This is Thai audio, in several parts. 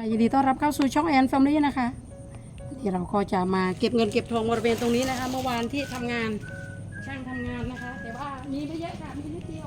ยินดีต้อนรับเข้าสู่ช่องแอนแฟมิลี่นะคะที่เราก็จะมาเก็บเงินเก็บทองบริเวณตรงนี้นะคะ เมื่อวานที่ทำงานช่างทำงานนะคะ แต่ว่ามีไม่เยอะค่ะมีนิดเดียว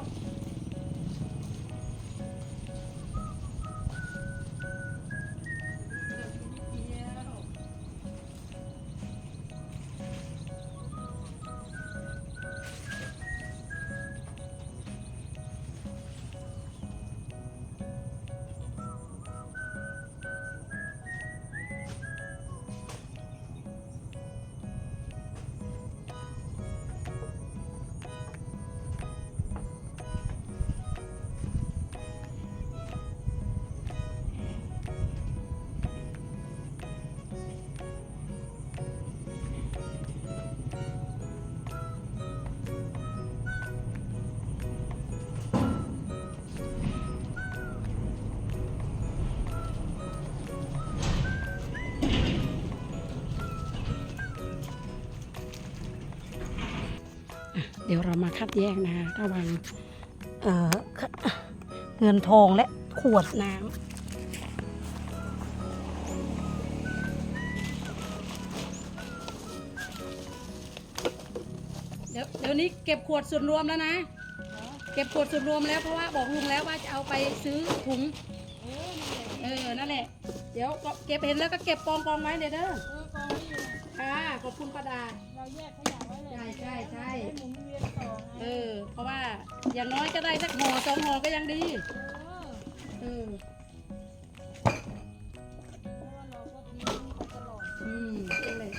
เดี๋ยวเรามาคัดแยกนะคะระหว่างเอ่อเงินทองและขวดน้ำเดี๋ยวเดี๋ยวนี้เก็บขวดส่วนรวมแล้วนะ เก็บขวดส่วนรวมแล้วเพราะว่าบอกลุงแล้วว่าจะเอาไปซื้อถุง เออ นั่นแหละ เดี๋ยวก็เก็บเห็นแล้วก็เก็บกองกองไว้เดี๋ยวเด้อเออกองนี้อยู่นะค่ะ ขอบคุณประดา เราแยกขยะไว้เลยใช่ใช่ใช่ให้หมุนเวียนต่อไงเออ เพราะว่าอย่างน้อยก็ได้สักห่อสองห่อก็ยังดี เออ เออ เพราะว่าเราก็ทิ้งตลอดอืมนั่นแหละ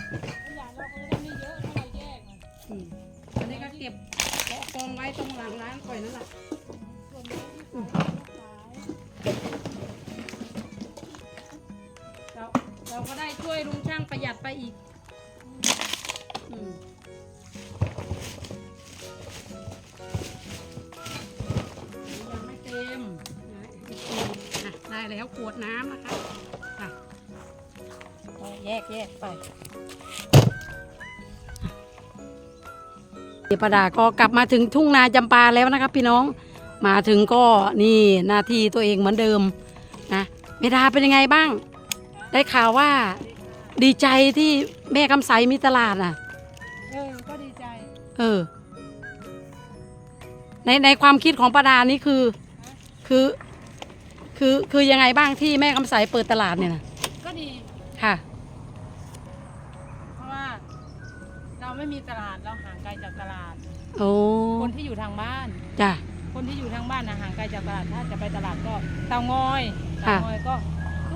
ขยะเราก็จะได้ไม่เยอะถ้าเราแยกนะอืมอันนี้ก็เก็บกองไว้ตรงหลังร้านก่อยนั่นแหละส่วนนี้ที่ขาย เราก็ได้ช่วยลุงช่างประหยัดไปอีกอืมยังไม่เต็มนะอะได้แล้วขวดน้ำนะคะค่ะก็แยกแยกไปเดี๋ยวประดาก็กลับมาถึงทุ่งนาจำปาแล้วนะครับพี่น้องมาถึงก็นี่หน้าที่ตัวเองเหมือนเดิมนะเมดาเป็นยังไงบ้าง ได้ข่าวว่าดีใจที่แม่คำใสมีตลาดอะ เออ ก็ดีใจ เออ ในในความคิดของประดานี่คือ คือ คือคือยังไงบ้างที่แม่คำใสเปิดตลาดเนี่ยนะก็ดี ค่ะ เพราะว่า เราไม่มีตลาด เราห่างไกลจากตลาด โอ้คนที่อยู่ทางบ้าน จ้ะ คนที่อยู่ทางบ้านนะห่างไกลจากตลาด ถ้าจะไปตลาดก็เตางอยค่ะเตางอยก็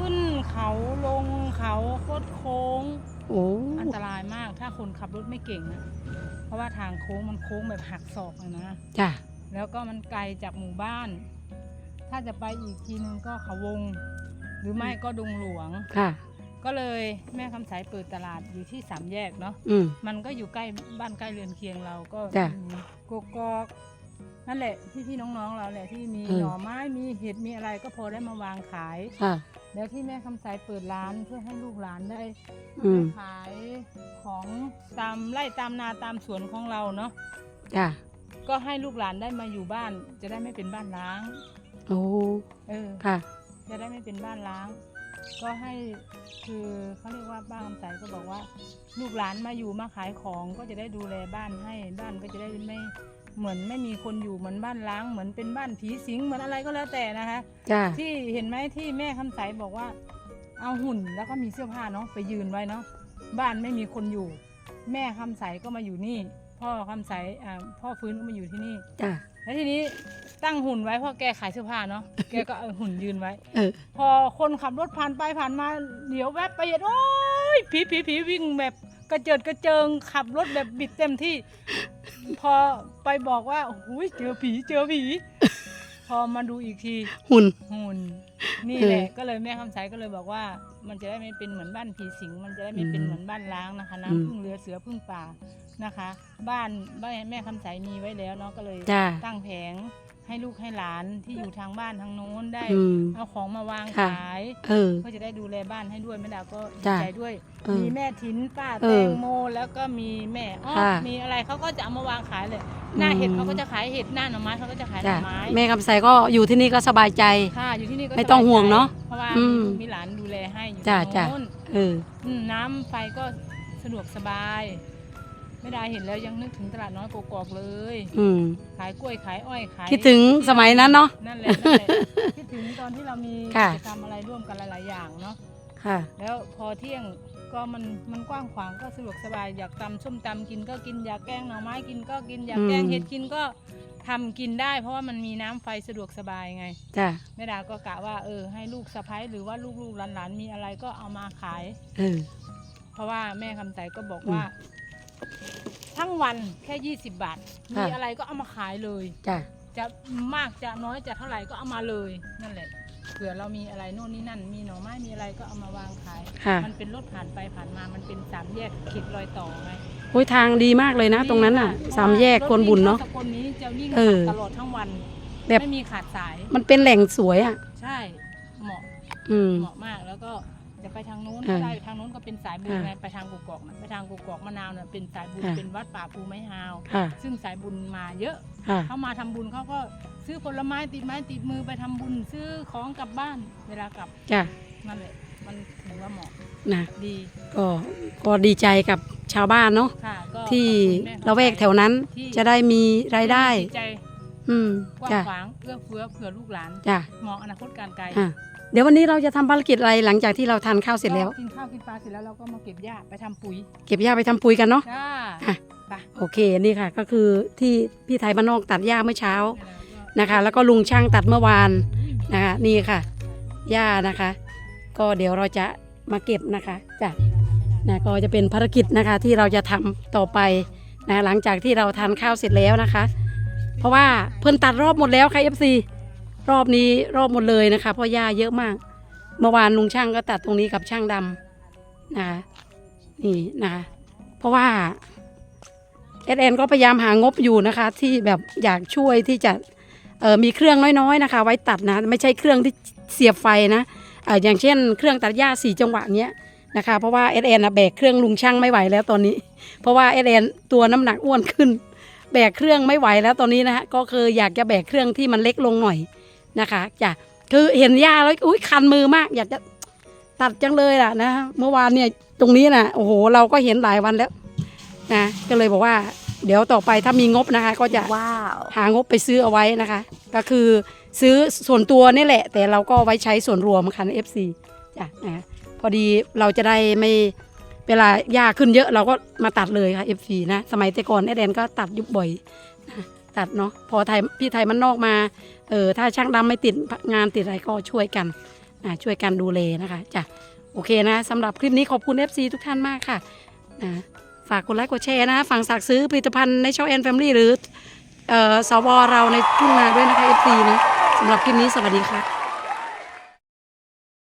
ขึ้นเขาลงเขาโคดโค้ง โอ้อันตรายมากถ้าคนขับรถไม่เก่งนะเพราะว่าทางโค้งมันโค้งแบบหักศอกเลยนะ จ้ะแล้วก็มันไกลจากหมู่บ้าน ถ้าจะไปอีกทีนึงก็เขาวง หรือไม่ก็ดงหลวง ค่ะ ก็เลยแม่คำสายเปิดตลาดอยู่ที่สามแยกเนาะ อืม มันก็อยู่ใกล้บ้านใกล้เรือนเคียงเราก็จ้ะ มีกกอก นั่นแหละพี่พี่ๆน้องๆเราแหละที่มีเออหน่อไม้มีเห็ดมีอะไรก็พอได้มาวางขาย ค่ะ แล้วที่แม่คำสายเปิดร้านเพื่อให้ลูกหลานได้อืม ขายของตามไร่ตามนาตามสวนของเราเนาะจ้ะก็ให้ลูกหลานได้มาอยู่บ้าน จะได้ไม่เป็นบ้านล้าง โอ้ เออ ค่ะ จะได้ไม่เป็นบ้านล้าง ก็ให้คือเขาเรียกว่าบ้านคำใสก็บอกว่า ลูกหลานมาอยู่มาขายของก็จะได้ดูแลบ้านให้บ้านก็จะได้ไม่เหมือนไม่มีคนอยู่เหมือนบ้านล้าง เหมือนเป็นบ้านผีสิงเหมือนอะไรก็แล้วแต่นะคะจ้ะที่เห็นไหมที่แม่คำใสบอกว่า เอาหุ่นแล้วก็มีเสื้อผ้าเนาะไปยืนไว้เนาะบ้านไม่มีคนอยู่ แม่คำใสก็มาอยู่นี่ พ่อคำใสอ่าพ่อฟื้นก็มาอยู่ที่นี่ จ้ะ แล้วทีนี้ตั้งหุ่นไว้เพราะแกขายเสื้อผ้าเนาะ แกก็เอาหุ่นยืนไว้ เออ พอคนขับรถผ่านไปผ่านมาเดี๋ยวแวบไปเห็นโอ้ยผีผีผีวิ่งแบบกระเจิดกระเจิงขับรถแบบบิดเต็มที่ พอไปบอกว่าโอ้ยเจอผีเจอผี พอมาดูอีกทีหุ่น หุ่นนี่เออแหละก็เลยแม่คำใสก็เลยบอกว่า มันจะได้ไม่เป็นเหมือนบ้านผีสิง มันจะได้ไม่เป็นอืมเหมือนบ้านล้างนะคะอืม น้ำพึ่งเรือเสือพึ่งป่านะคะ บ้านบ้านแม่คำใสมีไว้แล้วเนาะก็เลยจ้ะตั้งแผง ให้ลูกให้หลานที่อยู่ทางบ้านทางโน้นได้ อืมเอาของมาวางค่ะ ขาย เออ ก็จะได้ดูแลบ้านให้ด้วยแม่ดาก็ดีจ้ะใจด้วย เออมีแม่ทินป้าเอแตองโมแล้วก็มีแม่อ้อค่ะ มีอะไรเขาก็จะเอามาวางขายเลย หน้าอืมเห็ดเขาก็จะขายเห็ดหน้าหน่อไม้เขาก็จะขายหจ้ะน่อไม้แม่คำใสก็อยู่ที่นี่ก็สบายใจ ค่ะอยู่ที่นี่ก็ไม่ต้องสบยใจห่วงเนอะเพราะว่าอืมีมลูกมีหลานดูแลให้อยู่จ้ะตรงจ้ะ โน้นเออ อืมน้ำไฟก็สะดวกสบาย แม่ดาเห็นแล้วยังนึกถึงตลาดน้อยกอกๆเลย อืมขายกล้วยขายอ้อยขายคิดถึงสมัยนั้นเนาะ นั่นแหละนั่นแหละคิดถึงตอนที่เรามีค่ะกิจกรรมอะไรร่วมกันหลาย ๆ อย่างเนาะค่ะ แล้วพอเที่ยงก็มันมันกว้างขวางก็สะดวกสบายอยากตำส้มตำกินก็กินอยากแกงหน่อไม้กินก็กินอยากแกงอืม เห็ดกินก็ทำกินได้ เพราะว่ามันมีน้ำไฟสะดวกสบายไง จ้ะแม่ดาก็กะว่าเออให้ลูกสะพ้ายหรือว่าลูกๆหลานๆมีอะไรก็เอามาขาย เออ เพราะว่าแม่คำใสก็บอกอืมว่า ทั้งวันแค่ 20 บาท ค่ะ มีอะไรก็เอามาขายเลย จ้ะจะมากจะน้อยจะเท่าไหร่ก็เอามาเลยนั่นแหละเผื่อเรามีอะไรโน่นนี่นั่น มีหน่อไม้มีอะไรก็เอามาวางขาย ค่ะมันเป็นรถผ่านไปผ่านมามันเป็นสามแยกเขตรอยต่อไงโอ้ยทางดีมากเลยนะ ตรงนั้นน่ะดีค่ะ สามแยกกวนบุญเนาะ รถวิ่งข้สกลนี้จะวิ่งเออตลอดทั้งวันแบบ ไม่มีขาดสายมันเป็นแหล่งสวยอะ ใช่เหมาะอืม เหมาะมากแล้วก็จะ ไปทางนู้นอ่าก็ได้ทางนู้นก็เป็นสายบุญอ่าไงไปทางกุกกอกนะไปทางกุกกอกมะนาวเนี่ยเป็นสายบุญอ่า เป็นวัดป่าภูไม้ฮาว ค่ะ ซึ่งสายบุญมาเยอะ ค่ะ เขามาทำบุญเขาก็ซื้อผลไม้ติดไม้ติดมือไปทำบุญซื้อของกลับบ้านเวลากลับจ้ะนั่นแหละมันถือว่าเหมาะนะ ดีก็ ก็ดีใจกับชาวบ้านเนาะ ค่ะก็ที่ขอบคุณแม่ละแวกแถวนั้น ที่ จะได้มีรายได้ จิตใจ อืมกว้างจ้ะขวางเอื้อเฟื้อเผื่อลูกหลานจ้ะมองอนาคตการไกลอะเดี๋ยววันนี้เราจะทำภารกิจอะไรหลังจากที่เราทานข้าวเสร็จแล้ว ก็กินข้าวกินปลาเสร็จแล้วเราก็มาเก็บหญ้าไปทำปุ๋ยเก็บหญ้าไปทำปุ๋ยกันเนาะ จ้าอะ ไปโอเคนี่ค่ะ ก็คือที่พี่ไทยบ้านนอกตัดหญ้าเมื่อเช้าเวลาก็นะคะ แล้วก็ลุงช่างตัดเมื่อวานนะคะนี่ค่ะหญ้านะคะ ก็เดี๋ยวเราจะมาเก็บนะคะจ้ะนะก็จะเป็นภารกิจนะคะที่เราจะทำต่อไปนะหลังจากที่เราทานข้าวเสร็จแล้วนะคะ เพราะว่าเพิ่นตัดรอบหมดแล้วค่ะ FC รอบนี้รอบหมดเลยนะคะเพราะหญ้าเยอะมาก เมื่อวานลุงช่างก็ตัดตรงนี้กับช่างดำนะคะนี่นะคะเพราะว่าเอสเอ็นก็พยายามหางบอยู่นะคะ ที่แบบอยากช่วยที่จะเออมีเครื่องน้อยๆนะคะ ไว้ตัดนะ ไม่ใช่เครื่องที่เสียบไฟนะเอออย่างเช่น เครื่องตัดหญ้าสี่จังหวะเนี้ยนะคะเพราะว่าเอสเอ็นแบกเครื่องลุงช่างไม่ไหวแล้วตอนนี้ เพราะว่าเอสเอ็นตัวน้ำหนักอ้วนขึ้น แบกเครื่องไม่ไหวแล้วตอนนี้นะฮะก็คืออยากจะแบกเครื่องที่มันเล็กลงหน่อยนะคะจ้ะคือเห็นหญ้าแล้วอุ้ยคันมือมาก อยากจะตัดจังเลยล่ะนะเมื่อวานเนี่ยตรงนี้นะโอ้โห เราก็เห็นหลายวันแล้วนะก็เลยบอกว่า เดี๋ยวต่อไปถ้ามีงบนะคะ ก็จะว้าวหางบไปซื้อเอาไว้นะคะ ก็คือซื้อส่วนตัวนี่แหละ แต่เราก็ไว้ใช้ส่วนรวมค่ะใน FC จ้ะนะพอดีเราจะได้ไม่ เวลาหญ้าขึ้นเยอะเราก็มาตัดเลยค่ะ FC นะสมัยแต่ก่อนแอดแดนก็ตัดยุบบ่อยนะตัดเนาะพอไทยพี่ไทยมันนอกมาเออถ้าช่างดำไม่ติดงานติดอะไรก็ช่วยกันนะช่วยกันดูแลนะคะจ้ะโอเคนะสำหรับคลิปนี้ขอบคุณ FC ทุกท่านมากค่ะนะฝากกดไลค์กดแชร์นะฝั่งสักซื้อผลิตภัณฑ์ในช่องแอนแฟมิลี่หรือเอ่อสวเราในทุ่งนาด้วยนะคะ FC นะสำหรับคลิปนี้สวัสดีค่ะ